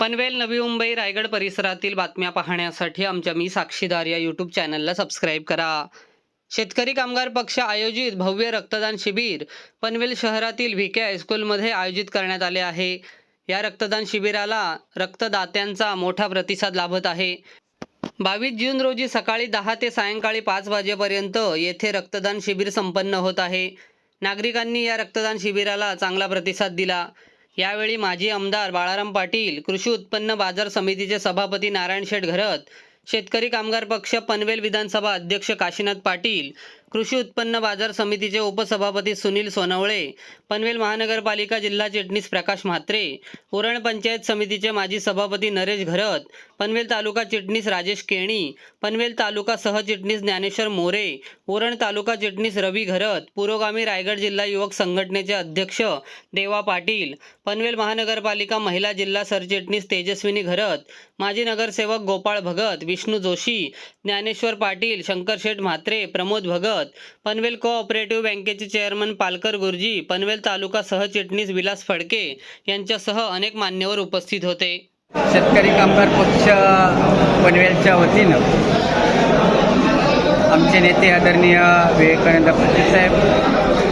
पनवेल नवी मुंबई रायगड परिसरातील बातम्या पाहण्यासाठी आमच्या मी साक्षीदार या यूट्यूब चॅनलला सबस्क्राईब करा. शेतकरी कामगार पक्ष आयोजित भव्य रक्तदान शिबिर पनवेल शहरातील व्ही के हायस्कूलमध्ये आयोजित करण्यात आले आहे. या रक्तदान शिबिराला रक्तदात्यांचा मोठा प्रतिसाद लाभत आहे. बावीस जून रोजी सकाळी दहा ते सायंकाळी पाच वाजेपर्यंत येथे रक्तदान शिबिर संपन्न होत आहे. नागरिकांनी या रक्तदान शिबिराला चांगला प्रतिसाद दिला. यावेळी माजी आमदार बाळाराम पाटील कृषी उत्पन्न बाजार समितीचे सभापती नारायण शेठ घरत शेतकरी कामगार पक्ष पनवेल विधानसभा अध्यक्ष काशीनाथ पाटील कृषी उत्पन्न बाजार समितीचे उपसभापती सुनील सोनवळे पनवेल महानगरपालिका जिल्हा चिटणीस प्रकाश म्हात्रे उरण पंचायत समितीचे माजी सभापती नरेश घरत पनवेल तालुका चिटणीस राजेश केणी पनवेल तालुका सहचिटणीस ज्ञानेश्वर मोरे उरण तालुका चिटणीस रवी घरत पुरोगामी रायगड जिल्हा युवक संघटनेचे अध्यक्ष देवा पाटील पनवेल महानगरपालिका महिला जिल्हा सरचिटणीस तेजस्विनी घरत माजी नगरसेवक गोपाळ भगत विष्णू जोशी ज्ञानेश्वर पाटील शंकरशेठ म्हात्रे प्रमोद भगत पनवेल कोऑपरेटिव्ह बँकेचे चेअरमन पालकर गुरुजी पनवेल तालुका सहचिटणीस विलास फडके यांच्यासह अनेक मान्यवर उपस्थित होते. शेतकरी कामगार पक्ष पनवेलच्या वतीनं आमचे नेते आदरणीय विवेकानंद पाटील साहेब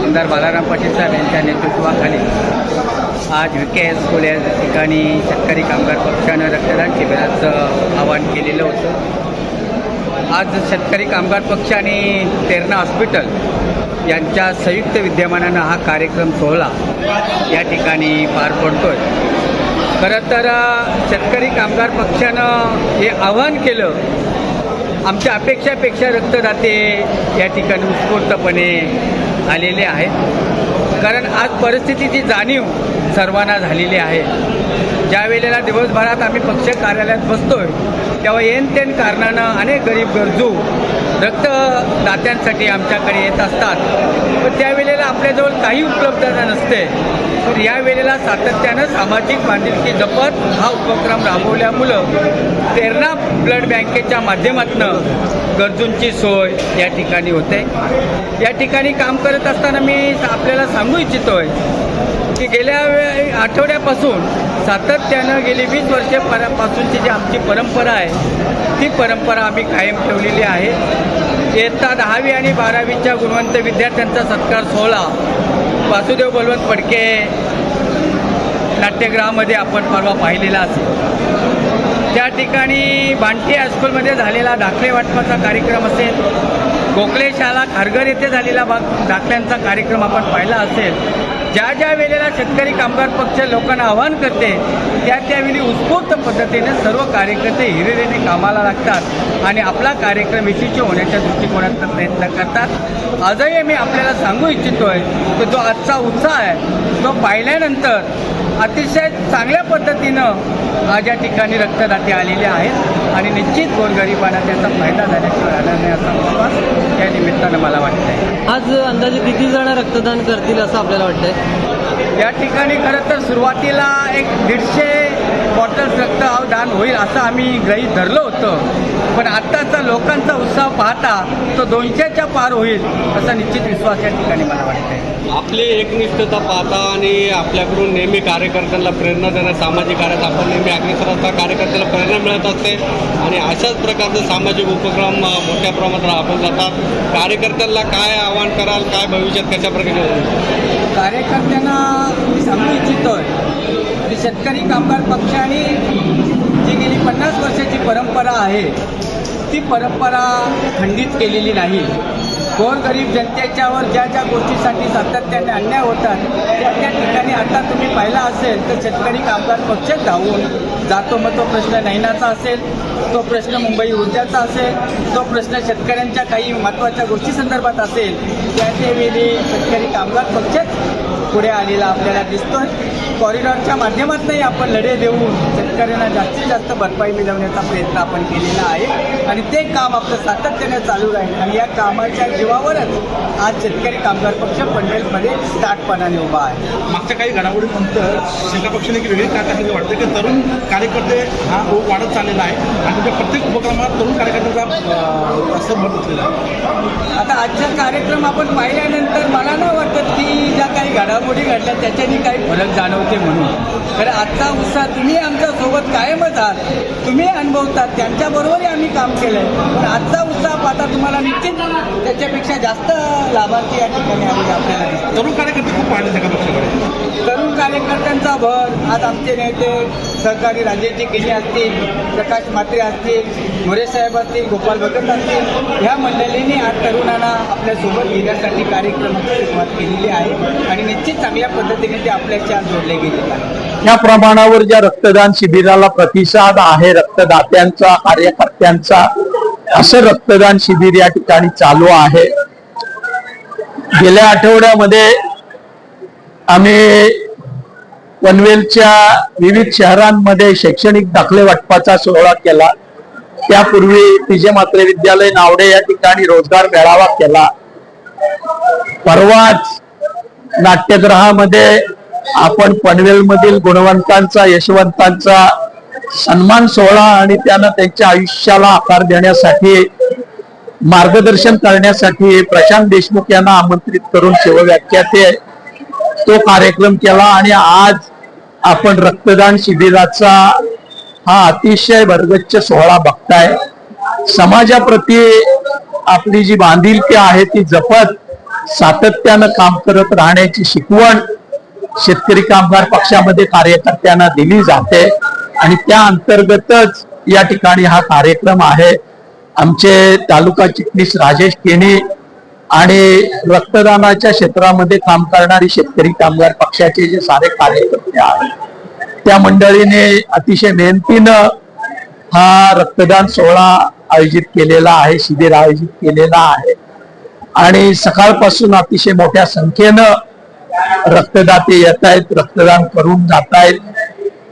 आमदार बालाराम पाटील साहेब यांच्या नेतृत्वाखाली आज व्ही के स्कूल या ठिकाणी शेतकरी कामगार पक्षानं रक्तदान शिबिराचं आवाहन केलेलं होतं. आज शेतकरी कामगार पक्ष आणि तेरणा हॉस्पिटल यांच्या संयुक्त विद्यमानानं हा कार्यक्रम सोहळा या ठिकाणी पार पडतोय. खरं तर शेतकरी कामगार पक्षानं हे आव्हान केलं आमच्या अपेक्षापेक्षा रक्तदाते या ठिकाणी उत्स्फूर्तपणे आलेले आहेत. कारण आज परिस्थितीची जाणीव सर्वांना झालेली आहे. ज्या वेळेला दिवसभरात आम्ही पक्ष कार्यालयात बसतोय तेव्हा येन तेन कारणानं अनेक गरीब गरजू रक्तदात्यांसाठी आमच्याकडे येत असतात. पण त्यावेळेला आपल्याजवळ काही उपलब्धता नसते. तर या वेळेला सातत्यानं सामाजिक बांधिलकी जपत हा उपक्रम राबवल्यामुळं प्रेरणा ब्लड बँकेच्या माध्यमातून गरजूंची सोय या ठिकाणी होते. या ठिकाणी काम करत असताना मी आपल्याला सांगू इच्छितोय की गेल्या आठवड्यापासून सातत्यानं गेली वीस वर्षे पासूनची जी आमची परंपरा आहे ती परंपरा आम्ही कायम ठेवलेली आहे. इयत्ता दहावी आणि बारावीच्या गुणवंत विद्यार्थ्यांचा सत्कार सोहळा वासुदेव बलवंत फडके नाट्यगृहामध्ये आपण परवा पाहिलेला असेल. त्या ठिकाणी बांटी हायस्कूलमध्ये झालेला दाखले वाटपाचा कार्यक्रम असेल गोखले शाला खारघर येथे झालेला बा दाखल्यांचा कार्यक्रम आपण पाहिला असेल. ज्या ज्या वेळेला शेतकरी कामगार पक्ष लोकांना आवाहन करते त्या त्यावेळी उत्स्फूर्त पद्धतीने सर्व कार्यकर्ते हिरिरीने कामाला लागतात आणि आपला कार्यक्रम यशस्वी होण्याच्या दृष्टिकोनाचा प्रयत्न करतात. आजही मी आपल्याला सांगू इच्छितोय की जो आजचा उत्साह आहे तो पाहिल्यानंतर अतिशय चांगल्या पद्धतीनं आज या ठिकाणी रक्तदाते आलेले आहेत आणि निश्चित गोरगरिबांना त्याचा फायदा झाल्याशिवाय राहणार नाही असा विश्वास या निमित्तानं मला वाटतंय. आज अंदाजे किती जण रक्तदान करतील असं आपल्याला वाटतंय? या ठिकाणी खरं तर सुरुवातीला एक दीडशे बॉटल्स रक्त दान होईल असं आम्ही गृहीत धरलं होतं. पण आत्ताचा लोकांचा उत्साह पाहता तो दोनशेच्या पार होईल असा निश्चित विश्वास या ठिकाणी मला वाटतंय. आपली एकनिष्ठता पाहता आणि आपल्याकडून नेहमी कार्यकर्त्यांना प्रेरणा देणं सामाजिक कार्यात आपण नेहमी अग्रेसर असता कार्यकर्त्याला प्रेरणा मिळत असते. आणि अशाच प्रकारचे सामाजिक उपक्रम मोठ्या प्रमाणात राबवले जातात. कार्यकर्त्यांना काय आवाहन कराल काय भविष्यात कशा प्रकारे होईल? कार्यकर्त्यांना मी सांगू इच्छितोय की शेतकरी कामगार पक्षाने जी गेली पन्नास वर्षाची परंपरा आहे ती परंपरा खंडित केलेली नाही. गोरगरीब जनतेच्यावर ज्या ज्या गोष्टीसाठी सातत्याने अन्याय होतात त्या त्या ठिकाणी आता तुम्ही पाहिला असेल तर शेतकरी कामगार पक्ष धावून जातो. मग तो प्रश्न नैनाचा असेल तो प्रश्न मुंबई ऊर्जाचा असेल तो प्रश्न शेतकऱ्यांच्या काही महत्त्वाच्या गोष्टी संदर्भात असेल त्या त्यावेळी शेतकरी कामगार पक्षच पुढे आलेला आपल्याला दिसतोय. कॉरिडॉरच्या माध्यमातूनही आपण लढे देऊन शेतकऱ्यांना जास्तीत जास्त भरपाई मिळवण्याचा प्रयत्न आपण केलेला आहे. आणि ते काम आपलं सातत्याने चालू राहील. आणि या कामाच्या जीवावरच आज शेतकरी कामगार पक्ष पनवेलमध्ये स्टार्टपणाने उभा आहे. मागच्या काही घडामोडीनंतर शेका पक्षाने एक वेगळी ताकद असं वाटतं की तरुण कार्यकर्ते हा ओघ वाढत चाललेला आहे आणि त्याच्या प्रत्येक उपक्रमात तरुण कार्यकर्त्याचा असं मत असलेलं आहे. आता आजचा कार्यक्रम आपण पाहिल्यानंतर मला नाही वाटत की ज्या काही घडामोडी घडल्या त्याच्यानी काही फरक जाणवते म्हणून. तर आजचा उत्साह तुम्ही आमच्यासोबत कायमच आहात. तुम्ही अनुभवतात त्यांच्याबरोबरही आम्ही काम केलं आहे पण आजचा उत्साह पाहता तुम्हाला निश्चित त्याच्यापेक्षा जास्त लाभार्थी या ठिकाणी आपल्याला तरुण कार्यकर्ते खूप पाहिजे सगळ्या दिवसाभर आज आमचे नेते सहकारी राजेशजी किणी असतील प्रकाश मात्रे असतील मोरे साहेब असतील गोपाल भगत असतील ह्या मंडळींनी आज तरुणांना आपल्यासोबत घेण्यासाठी कार्यक्रमाची सुरुवात केलेली आहे आणि निश्चित चांगल्या पद्धतीने ते आपल्याच्या जोडले गेलेले आहे या प्रमाणावर ज्या रक्तदान शिबिराला प्रतिसाद आहे रक्तदात्यांचा कार्यकर्त्यांचा असं रक्तदान शिबिर या ठिकाणी चालू आहे. गेल्या आठवड्यामध्ये आम्ही पनवेलच्या विविध शहरांमध्ये शैक्षणिक दाखले वाटपाचा सोहळा केला. त्यापूर्वी विजय मात्रे विद्यालय नावडे या ठिकाणी रोजगार मेळावा केला. परवाच नाट्यगृहामध्ये आपण पनवेलमधील गुणवंतांचा यशवंतांचा सन्मान सोहळा आणि त्यांना त्यांच्या आयुष्याला आकार देण्यासाठी मार्गदर्शन करण्यासाठी प्रशांत देशमुख यांना आमंत्रित करून शिवव्याख्याते तो कार्यक्रम केला आणि आज आपण रक्तदान शिबिराचा हा अतिशय भरगच्च सोहळा बघताय. समाजाप्रती आपली जी बांधिलकी आहे ती जपत सातत्यानं काम करत राहण्याची शिकवण शेतकरी कामगार पक्षामध्ये कार्यकर्त्यांना दिली जाते आणि त्या अंतर्गतच या ठिकाणी हा कार्यक्रम आहे. आमचे तालुका चिटणीस राजेश केणी आणि रक्तदानाच्या क्षेत्रामध्ये काम करणारी शेतकरी कामगार पक्षाचे जे सारे कार्यकर्ते आहेत त्या मंडळीने अतिशय मेहनतीनं हा रक्तदान सोहळा आयोजित केलेला आहे शिबिर आयोजित केलेला आहे. आणि सकाळपासून अतिशय मोठ्या संख्येनं रक्तदाते येत आहेत रक्तदान करून जात आहेत.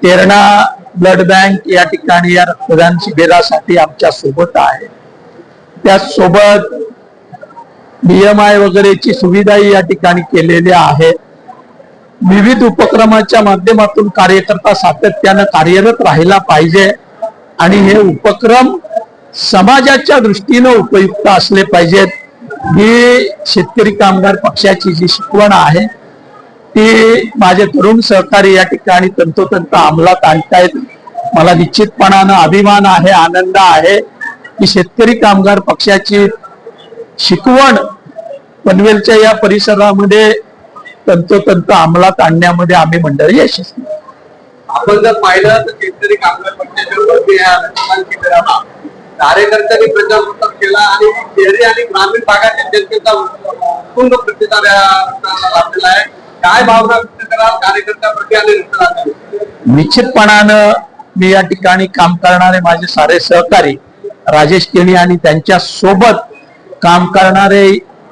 तेरणा ब्लड बँक या ठिकाणी या रक्तदान शिबिरासाठी आमच्यासोबत आहे. त्याचसोबत बीएमआय वगैरेची सुविधाही या ठिकाणी केलेली आहे. विविध उपक्रमाच्या माध्यमातून कार्यकर्ता सातत्यानं कार्यरत राहिला पाहिजे आणि हे उपक्रम समाजाच्या दृष्टीनं उपयुक्त असले पाहिजेत. ही शेतकरी कामगार पक्षाची जी शिकवण आहे ती माझे तरुण सहकारी या ठिकाणी तंतोतंत अंमलात आणतायत. मला निश्चितपणानं अभिमान आहे आनंद आहे की शेतकरी कामगार पक्षाची शिकवण पनवेलच्या या परिसरामध्ये तंतोतंत अंमलात आणण्यामध्ये आम्ही मंडळी यशस्वी. आपण जर पाहिलं तर शेतकरी कामगार पक्षाच्या कार्यकर्त्यांनी प्रजासत्ताक केला आणि शहरी आणि ग्रामीण भागातील जनतेचा उत्तुंग प्रतिसाद लाभलेला आहे. काय भावना व्यक्त कराल? कार्यकर्त्याप्रती आणि निश्चितपणानं मी या ठिकाणी काम करणारे माझे सारे सहकारी राजेश केणी आणि त्यांच्यासोबत काम करणारे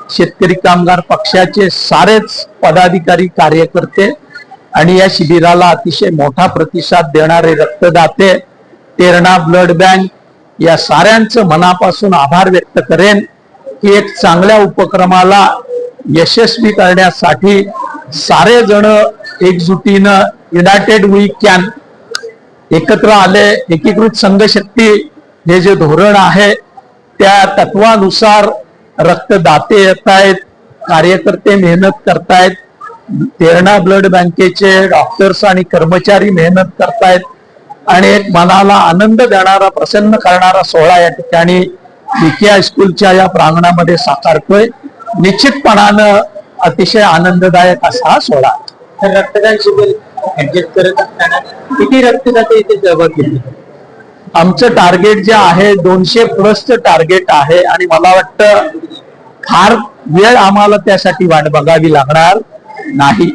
शेतकरी कामगार पक्षाचे सारेच पदाधिकारी कार्यकर्ते आणि या शिबिराला अतिशय मोठा प्रतिसाद देणारे रक्तदाते तेरणा ब्लड बँक या साऱ्यांचं मनापासून आभार व्यक्त करेन की एक चांगल्या उपक्रमाला यशस्वी करण्यासाठी सारे जण एकजुटीनं युनायटेड वी कॅन एकत्र आले. एकीकृत संघशक्ती हे जे धोरण आहे त्या तत्वानुसार रक्तदाते येत आहेत कार्यकर्ते मेहनत करतायत तेरणा ब्लड बँकेचे डॉक्टर्स आणि कर्मचारी मेहनत करतायत आणि एक मनाला आनंद देणारा प्रसन्न करणारा सोहळा या ठिकाणी विकिया हायस्कूलच्या या प्रांगणामध्ये साकारतोय. निश्चितपणानं अतिशय आनंददायक असा हा सोहळा. रक्तदान शिबिर ऍडजस्ट करत असताना किती रक्तदाते इथे सहभाग घेतले आमचं टार्गेट जे आहे दोनशे प्लसचं टार्गेट आहे आणि मला वाटतं फार वेळ आम्हाला त्यासाठी वाट बघावी लागणार नाही.